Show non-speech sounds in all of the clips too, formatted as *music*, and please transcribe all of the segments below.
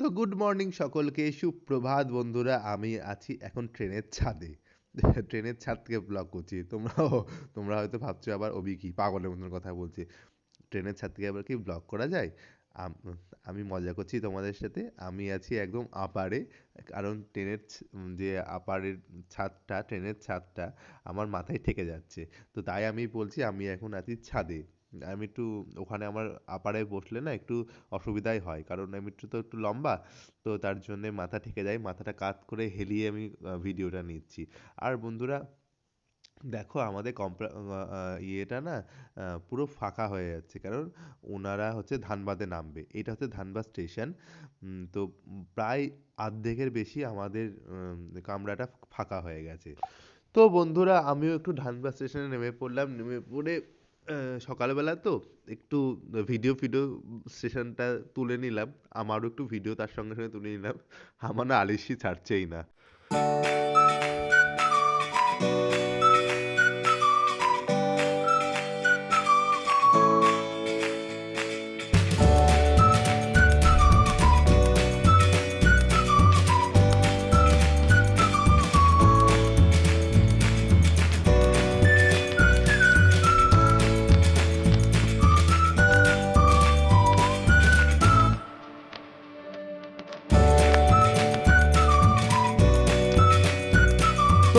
তো good morning সকলকে। সুপ্রভাত বন্ধুরা, আমি আছি এখন ট্রেনের ছাদে। ট্রেনের ছাদ থেকে ব্লগ করছি। তোমরাও, তোমরা হয়তো ভাবছ আবার অবি কি পাগলের মতন কথা বলছি। ট্রেনের ছাদ থেকে আবার কি ব্লগ করা যায়? আমি মজা করছি তোমাদের সাথে। আমি আছি একদম আপারে কারণ ট্রেনের যে আপারের ছাদটা, ট্রেনের ছাদটা আমার মাথায় থেকে যাচ্ছে। তো তাই আমি বলছি, আমি এখন আছি ছাদে। আমি একটু ওখানে আমার আপারে বসলে না একটু অসুবিধাই হয়। কারণ আমি একটু তো একটু লম্বা, তো তার জন্যে মাথা ঠেকে যায়, মাথাটা কাত করে হেলিয়ে আমি ভিডিওটা নিচ্ছি। আর বন্ধুরা, দেখো আমাদের কম্পা ইয়েটা না পুরো ফাঁকা হয়ে যাচ্ছে। কারণ ওনারা হচ্ছে ধানবাদে নামবে। এটা হচ্ছে ধানবাদ স্টেশন তো প্রায় অর্ধেকের বেশি আমাদের কামরাটা ফাঁকা হয়ে গেছে। তো বন্ধুরা, আমিও একটু ধানবাদ স্টেশনে নেমে পড়লাম। নেমে পড়ে সকালবেলা তো একটু ভিডিও ফিডিও সেশনটা তুলে নিলাম। আমারও একটু ভিডিও তার সঙ্গে সঙ্গে তুলে নিলাম। আমার না আলিশি ছাড়ছেই না।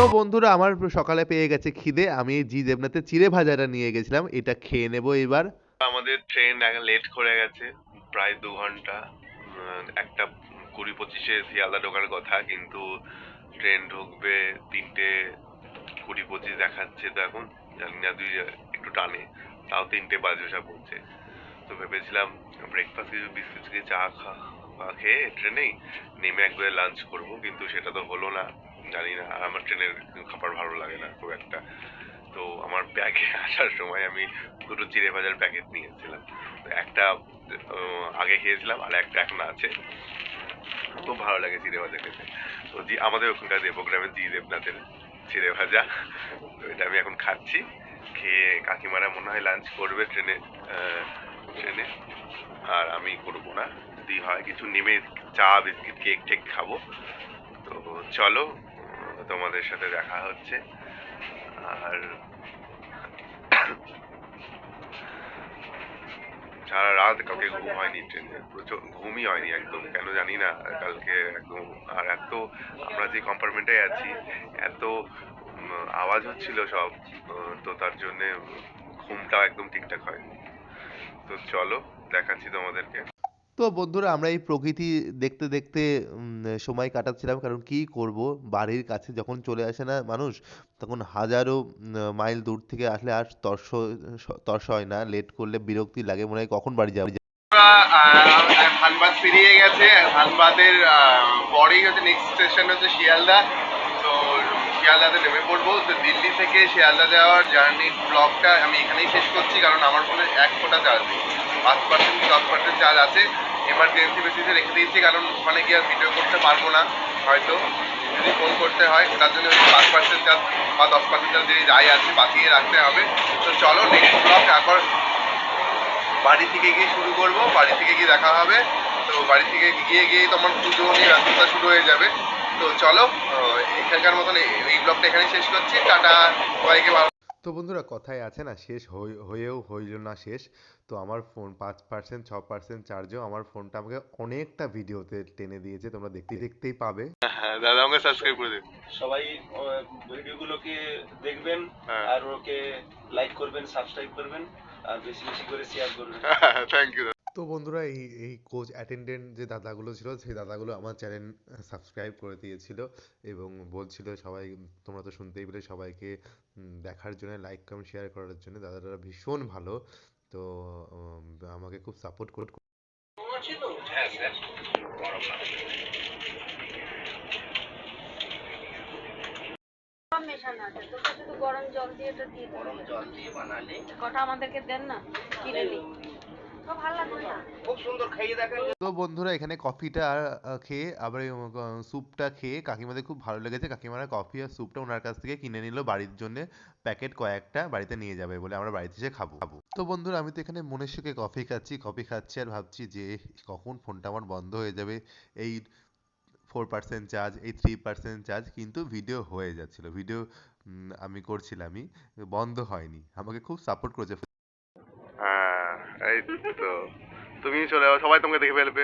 তো বন্ধুরা, আমার সকালে পেয়ে গেছে খিদে। আমি জি দেবনাথে চিড়ে ভাজাটা নিয়ে গেছিলাম। এটা খেয়ে নেব এবার। আমাদের ট্রেন লেট করে গেছে, প্রায় দু ঘণ্টা। একটা কুড়ি পঁচিশে শিয়ালদা ঢোকার কথা, কিন্তু ট্রেন ঢুকবে তিনটে কুড়ি পঁচিশ দেখাচ্ছে তো এখন। জানি না দুই একটু টানে। তাও তিনটে বাজে সব বলছে। তো ভেবেছিলাম ব্রেকফাস্ট কিছু বিস্কুট কিছু চা খা খেয়ে ট্রেনেই নেমে একবারে লাঞ্চ করব, কিন্তু সেটা তো হলো না। জানি না, আমার ট্রেনের খাবার ভালো লাগে না খুব একটা। তো আমার ব্যাগে *laughs* আসার সময় আমি দুটো চিড়ে ভাজার প্যাকেট নিয়েছিলাম। তো একটা আগে খেয়েছিলাম, আর একটা এখন আছে। খুব ভালো লাগে চিড়ে ভাজা খেতে। তো জি, আমাদের ওখানকার দেবগ্রামের জি দেবনাথের চিড়ে ভাজা। তো এটা আমি এখন খাচ্ছি। খেয়ে কাকিমারা মনে হয় লাঞ্চ করবে ট্রেনে ট্রেনে। আর আমি করব না। যদি হয়, কিছু নেমে চা, বিস্কিট কেক টেক খাব। তো চলো তোমাদের সাথে দেখা হচ্ছে। আর সারা রাত কালকে ঘুম হয়নি, ট্রেনে প্রচুর ঘুমই হয়নি একদম, কেন জানি না, কালকে একদম, আর এত আমরা যে কম্পার্টমেন্টে আছি, এত আওয়াজ হচ্ছিল সব তো তার জন্যে ঘুমটা একদম ঠিকঠাক হয়নি। তো চলো, দেখাচ্ছি তোমাদেরকে। তো বন্ধুরা, আমরা এই প্রকৃতি দেখতে দেখতে সময় কাটাচ্ছিলাম। কারণ কি করব? বাড়ির কাছে যখন চলে আসে না মানুষ, তখন হাজারো মাইল দূর থেকে আসলে আর তর্স তর্স হয় না। লেট করলে বিরক্তি লাগে, মনে হয় কখন বাড়ি যাব? ধানবাদ পেরিয়ে গেছে। ধানবাদের পরেই হচ্ছে নেক্সট স্টেশন হচ্ছে শিয়ালদা। তো শিয়ালদাতে নেমে পড়ব। তো দিল্লি থেকে শিয়ালদা যাওয়ার জার্নির ব্লগটা আমি এখানেই শেষ করছি, কারণ আমার ফোনে এক ফোটা চার্জ নেই। পাঁচ পার্সেন্ট দশ পার্সেন্ট চার্জ আছে এমার্জেন্সি বেসিসে রেখে দিয়েছি, কারণ ওখানে গিয়ে আর ভিডিও করতে পারব না, হয়তো যদি ফোন করতে হয়, তার জন্য পাঁচ পার্সেন্ট চার্জ বা দশ পার্সেন্ট চার্জ যদি যাই আছে বাঁচিয়ে রাখতে হবে। তো চলো নেক্সট ব্লগ একবার বাড়ি থেকে গিয়ে শুরু করব, বাড়ি থেকে গিয়ে দেখা হবে। তো বাড়ি থেকে গিয়ে গিয়ে তোমার পুজো নিয়ে ব্যস্ততা শুরু হয়ে যাবে। তো চলো এখানকার মতন এই- ব্লগটা এখানে শেষ করছি, টাটা, সবাইকে ভালো তো বন্ধুরা, কথায় আছে না, শেষ হয়ে- হয়েও হইল না শেষ। তো আমার ফোন পাঁচ পার্সেন্ট ছ পার্সেন্ট চার্জেও আমার ফোনটা আমাকে অনেকটা ভিডিওতে টেনে দিয়েছে তোমরা দেখতে দেখতেই পাবে। হ্যাঁ দাদা আমাকে সাবস্ক্রাইব করে দিন। সবাই ভিডিওগুলোকে দেখবেন হ্যাঁ। আর ওকে লাইক করবেন সাবস্ক্রাইব করবেন আর বেশি বেশি করে শেয়ার করবেন। *laughs* থ্যাংক ইউ তো বন্ধুরা এই এই কোচ অ্যাটেন্ডেন্ট যে দাদাগুলো ছিল সেই দাদাগুলো আমার চ্যানেল সাবস্ক্রাইব করে দিয়েছিল এবং বলছিল সবাই তোমরা তো শুনতেই পেলে সবাইকে দেখার জন্য লাইক কমেন্ট শেয়ার করার জন্য। দাদারা ভীষণ ভালো। তো আমাকে খুব সাপোর্ট করে গরম তোকে শুধু গরম জল দিয়ে এটা দিয়ে গরম জল দিয়ে বানালে কটা আমাদেরকে দেন না? কিনে নিই তো ভালো লাগবে না। খুব সুন্দর খাইয়ে দেখেন। তো বন্ধুরা এখানে কফিটা খেয়ে আবার স্যুপটা খেয়ে কাকিমাদের খুব ভালো লেগেছে। কাকিমারা কফি আর স্যুপটা ওনার কাছ থেকে কিনে নিল। বাড়ির জন্য প্যাকেট কয়েকটা বাড়িতে নিয়ে যাবে বলে আমরা বাড়িতে এসে খাব। খাব তো বন্ধুরা আমি তো এখানে মনের সুখে কফি খাচ্ছি কফি খাচ্ছি আর ভাবছি যে কখন ফোনটা আমার বন্ধ হয়ে যাবে। এই ফোর পার্সেন্ট চার্জ এই থ্রি পার্সেন্ট চার্জ কিন্তু ভিডিও হয়ে যাচ্ছিল। ভিডিও আমি করছিলামই বন্ধ হয়নি। আমাকে খুব সাপোর্ট করেছে। তুমি চলে যাও, সবাই তোমাকে দেখে ফেলবে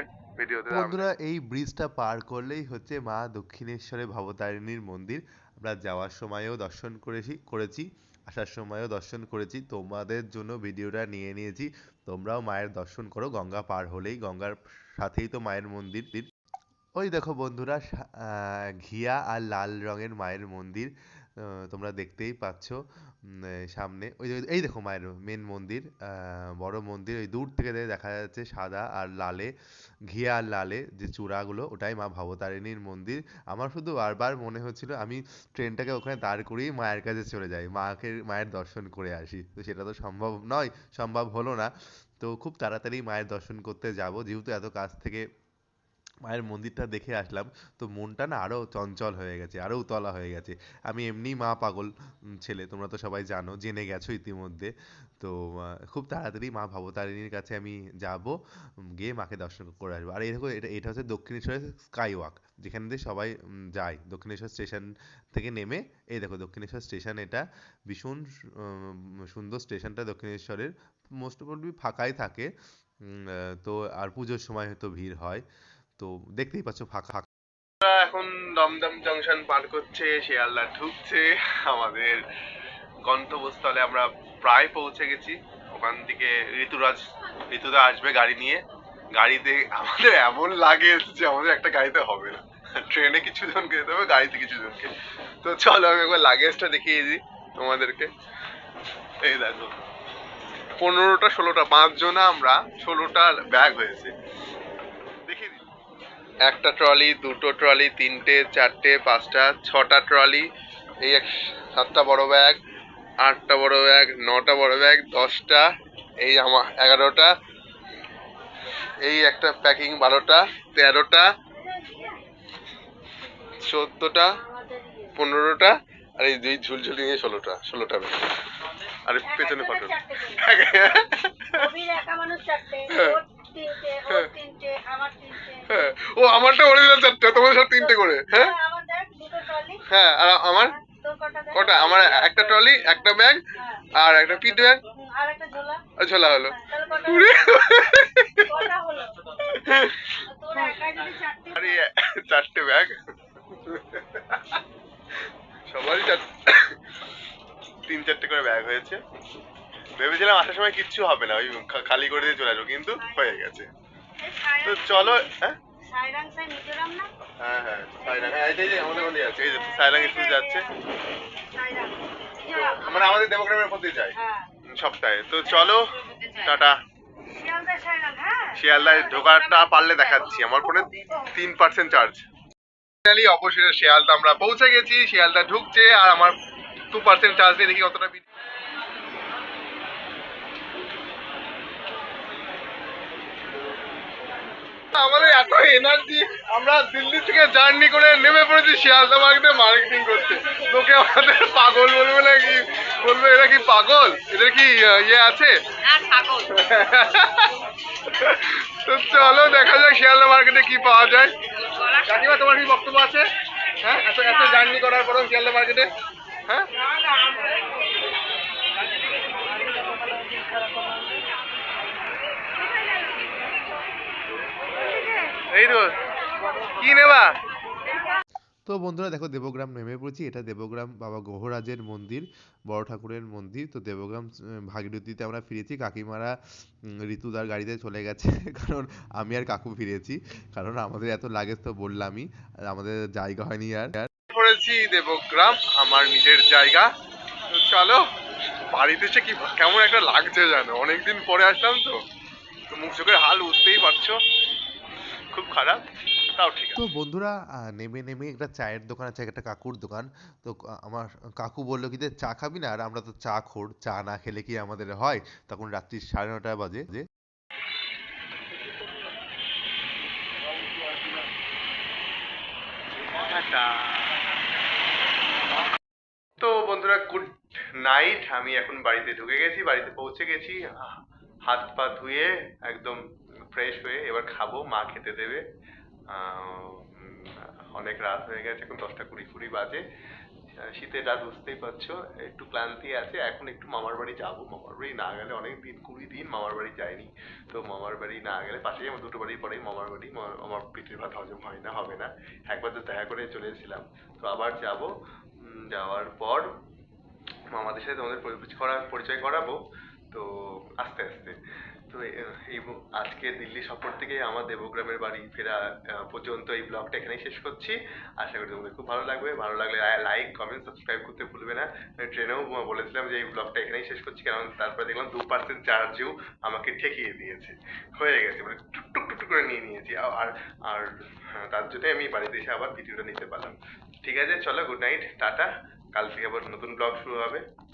বন্ধুরা, এই ব্রিজটা পার করলেই হচ্ছে মা দক্ষিণেশ্বরের ভবতারিণীর মন্দির। আমরা যাওয়ার সময়ও দর্শন করেছি করেছি, আসার সময়ও দর্শন করেছি। তোমাদের জন্য ভিডিওটা নিয়ে নিয়েছি। তোমরাও মায়ের দর্শন করো, গঙ্গা পার হলেই, গঙ্গার সাথেই তো মায়ের মন্দির ওই দেখো বন্ধুরা ঘিয়া আর লাল রঙের মায়ের মন্দির। তোমরা দেখতেই পাচ্ছ সামনে। ওই এই দেখো মায়ের মেন মন্দির বড় মন্দির। ওই দূর থেকে দেখা যাচ্ছে সাদা আর লালে, ঘিয়া আর লালে যে চূড়াগুলো, ওটাই মা ভবতারিণীর মন্দির। আমার শুধু বারবার মনে হচ্ছিল, আমি ট্রেনটাকে ওখানে দাঁড় করিয়ে মায়ের কাছে চলে যাই, মাকে, মায়ের দর্শন করে আসি। তো সেটা তো সম্ভব নয়, সম্ভব হলো না। তো খুব তাড়াতাড়ি মায়ের দর্শন করতে যাব, যেহেতু এত কাছ থেকে মায়ের মন্দিরটা দেখে আসলাম, তো মনটা না আরও চঞ্চল হয়ে গেছে, আরও উতলা হয়ে গেছে। আমি এমনি মা পাগল ছেলে, তোমরা তো সবাই জানো, জেনে গেছো ইতিমধ্যে। তো খুব তাড়াতাড়ি মা ভবতারিণীর কাছে আমি যাব গিয়ে মাকে দর্শন করে আসব। আর দেখো এটা এটা হচ্ছে দক্ষিণেশ্বরের স্কাই ওয়াক যেখান দিয়ে সবাই যায়। দক্ষিণেশ্বর স্টেশন থেকে নেমে, এই দেখো দক্ষিণেশ্বর স্টেশন এটা, ভীষণ সুন্দর স্টেশনটা দক্ষিণেশ্বরের, মোস্ট প্রবলি ফাঁকাই থাকে তো, আর পুজোর সময় হয়তো ভিড় হয়। তো দেখতেই পাচ্ছ ফাঁকা এখন দমদম জংশন পার করছে, শিয়ালদা ঢুকছে। আমাদের গন্তব্যস্থলে আমরা প্রায় পৌঁছে গেছি। ওখান থেকে ঋতুরাজ, ঋতুদা আসবে গাড়ি নিয়ে। গাড়িতে আমাদের এমন লাগে যে আমাদের একটা গাড়িতে হবে না। ট্রেনে কিছু জনকে যেতে হবে, গাড়িতে কিছু জনকে। তো চলো আমি একবার লাগেজটা দেখিয়ে দিই তোমাদেরকে। এই দেখো। পনেরোটা, ষোলোটা, পাঁচজনা আমরা, ষোলোটা ব্যাগ হয়েছে। একটা ট্রলি দুটো ট্রলি তিনটে চারটে পাঁচটা ছটা ট্রলি এই এক সাতটা বড় ব্যাগ আটটা বড় ব্যাগ নটা বড় ব্যাগ দশটা এই আমার এগারোটা এই একটা প্যাকিং বারোটা তেরোটা চোদ্দোটা পনেরোটা আর এই দুই ঝুলঝুলি নিয়ে ষোলোটা ষোলোটা ব্যাগ। আর পেছনে এক *laughs* হ্যাঁ, ও আমারটা অরিজিনাল চারটে তোমাদের সব তিনটে করে হ্যাঁ? হ্যাঁ, হ্যাঁ আর আমার? কটা আমার একটা ট্রলি একটা ব্যাগ হ্যাঁ। আর একটা পিট ব্যাগ আর ঝোলা। হলো। চারটে আরে চারটে ব্যাগ সবারই তিন চারটে করে ব্যাগ হয়েছে। ভেবেছিলাম আসার সময় কিচ্ছু হবে না ওই খালি করে দিয়ে চলে আসব কিন্তু হয়ে গেছে। তো চলো হ্যাঁ? সাইরাং সাই মিজোরাম না? হ্যাঁ হ্যাঁ সাইরাং হ্যাঁ এই যে আমাদের মধ্যে যাচ্ছে এই যে সাইরাং স্কুল যাচ্ছে। সাইরাং মানে আমাদের দেবগ্রামের মধ্যে যায় হ্যাঁ। সপ্তাহে তো চলো টাটা। শিয়ালদা সাইরাং হ্যাঁ? শিয়ালদায় ঢোকাটা পারলে দেখাচ্ছি আমার ফোনে তিন পার্সেন্ট চার্জ ফাইনালি অবশেষে শিয়ালদা আমরা পৌঁছে গেছি শিয়ালদা ঢুকছে আর আমার টু পার্সেন্ট চার্জ নিয়ে দেখি কতটা আমাদের এত এনার্জি আমরা দিল্লি থেকে জার্নি করে নেমে পড়েছি শিয়ালদা মার্কেটে মার্কেটিং করতে। লোকে আমাদের পাগল বলবে নাকি? বলবে এরা কি পাগল? এদের কি ইয়ে আছে? *laughs* তো চলো দেখা যাক শিয়ালদা মার্কেটে কি পাওয়া যায়। কাকিমা তোমার কি বক্তব্য আছে? হ্যাঁ এত এত জার্নি করার পরেও শিয়ালদা মার্কেটে হ্যাঁ এই তো কি নেবা? তো বন্ধুরা দেখো দেবগ্রাম নেমে পড়েছি। এটা দেবগ্রাম বাবা গ্রহরাজের মন্দির বড় ঠাকুরের মন্দির। তো দেবগ্রাম ভাগীরথীতে আমরা ফিরেছি। কাকিমারা ঋতুদার গাড়িতে চলে গেছে। *laughs* কারণ আমি আর কাকু ফিরেছি। কারণ আমাদের এত লাগেজ তো বললামই। আমাদের জায়গা হয়নি আর। পড়েছি দেবগ্রাম আমার নিজের জায়গা। চলো বাড়িতে এসে কি কেমন একটা লাগছে জানো? অনেকদিন পরে আসলাম তো। তো মুখ চোখের হাল বুঝতেই পারছ। খুব খারাপ তো বন্ধুরা নেমে নেমে একটা চায়ের দোকান আছে একটা কাকুর দোকান। তো আমার কাকু বলল কি যে চা খাবি না? আর আমরা তো চা খোর চা না খেলে কি আমাদের হয়? তখন রাত্রি সাড়ে নটা বাজে। যে তো বন্ধুরা গুড নাইট। আমি এখন বাড়িতে ঢুকে গেছি বাড়িতে পৌঁছে গেছি। হাত পা ধুয়ে একদম ফ্রেশ হয়ে এবার খাব, মা খেতে দেবে। অনেক রাত হয়ে গেছে, এখন দশটা কুড়ি কুড়ি বাজে। শীতের রাত বুঝতেই পারছ, একটু ক্লান্তি আছে। এখন একটু মামার বাড়ি যাব। মামার বাড়ি না গেলে অনেক দিন, কুড়ি দিন মামার বাড়ি যায়নি। তো মামার বাড়ি না গেলে পাশেই আমার দুটো বাড়ি পরেই মামার বাড়ি। আমার পিঠের ভাত হজম হয় না, হবে না। একবার তো দেখা করে চলে এসেছিলাম। তো আবার যাব। যাওয়ার পর মামাদের সাথে তোমাদের পরিচয় পরিচয় করাবো। তো আস্তে আস্তে। তো এই আজকে দিল্লি সফর থেকে আমার দেবগ্রামের বাড়ি ফেরা পর্যন্ত এই ব্লগটা এখানেই শেষ করছি। আশা করি তোমাদের খুব ভালো লাগবে। ভালো লাগলে লাইক কমেন্ট সাবস্ক্রাইব করতে ভুলবে না। ট্রেনেও বলেছিলাম যে এই ব্লগটা এখানেই শেষ করছি কারণ তারপরে দেখলাম দু পার্সেন্ট চার্জেও আমাকে ঠেকিয়ে দিয়েছে। হয়ে গেছে মানে টুক টুক করে নিয়ে নিয়েছি। আর আর- হ্যাঁ, তার জন্যই আমি বাড়িতে এসে আবার ভিডিওটা নিতে পারলাম। ঠিক আছে চলো গুড নাইট টাটা। কাল থেকে আবার নতুন ব্লগ শুরু হবে।